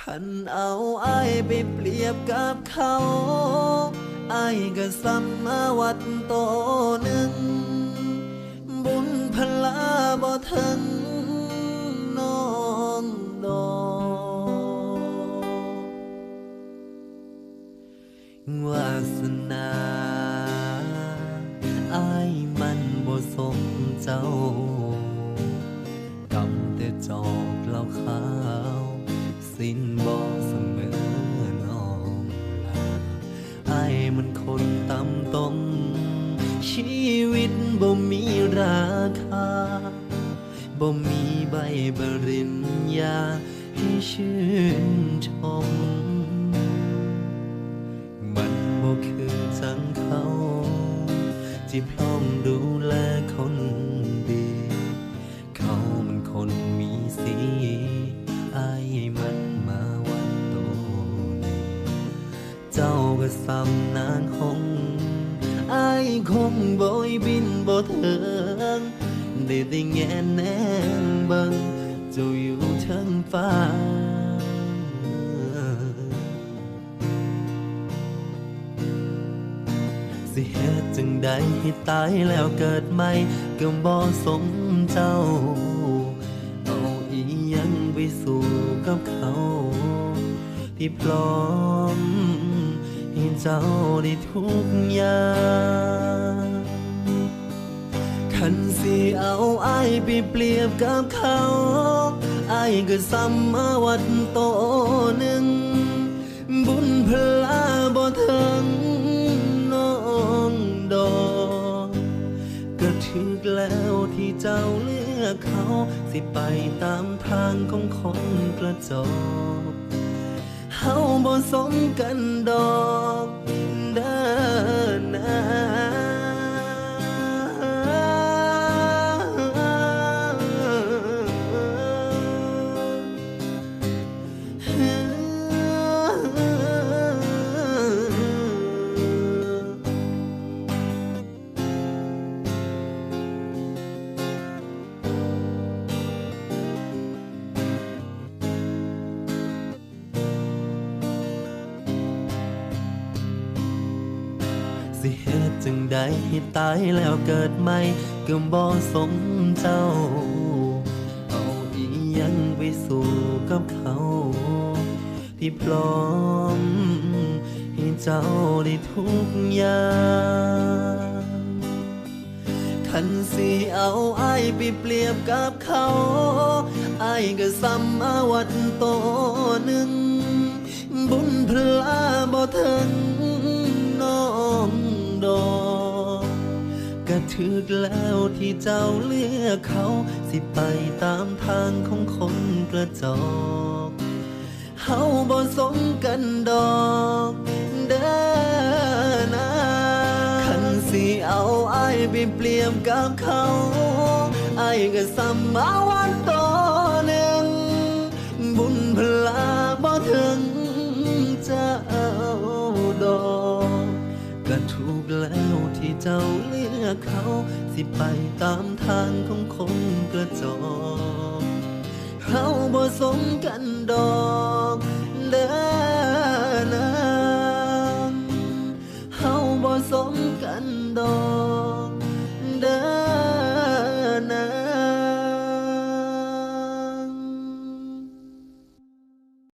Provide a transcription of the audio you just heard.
ขันเอาไอ้ายไปเปรียบกับเขาไอ้ายก็ซ้ำมาวัดโตหนึ่ง บุญพลาบ่ถึงน้องดอกวาสนาอายมันบ่สมเจ้า ชีวิตบ่มีราคาบ่มีใบบริญญาให้ชื่นชม มันบ่คือจังเขาที่พร้อมดูแลคนดี เขามันคนมีสีไอ้ายมันมาวันโตนี้เจ้าก็ซ้ำนางหงไอ้าย คงบ่ยบินบ่เถิงได้ได้แงนแนมเบิงเจ้าอยู่เทิงฟ้าสิเหตุจึงใดให้ตายแล้วเกิดใหม่ก็บ่สมเจ้า เอาอีหยังไปสู่กับเขา ที่พร้อม เจ้าได้ทุกอย่างคันสิเอาไอ้ายไปเปรียบกับเขาไอ้ายก็ซ้ำมาวัดโตหนึ่ง บุญพลาบ่ถึงน้องดอกก็ถึกแล้วที่เจ้าเลือกเขา สิไปตามทางของคนกระจอก เฮาบ่ สิเหตุจึงใดให้ตายแล้วเกิดใหม่ก็บ่สมเจ้า เอาอีหยังไปสู่กับเขา ที่พร้อม ให้เจ้าได้ทุกอย่างคันสิเอาไอ้ไปเปรียบกับเขาไอ้ก็ซ้ำมาวัดโตหนึ่ง ถึกแล้วที่เจ้าเลือกเขา สิไปตามทางของคนกระจอกเฮาบ่สมกันดอกเด้อนะคันสิเอาไอ้ายไปเปรียบกับเขาไอ้ายก็ซ้ำมาวันโตหนึ่ง บุญพลาบ่ถึงเจ้าดอกก็ถูกแล้ว เจ้าเลือกเขา สิไปตามทางของคนกระจอกเฮาบ่สมกันดอก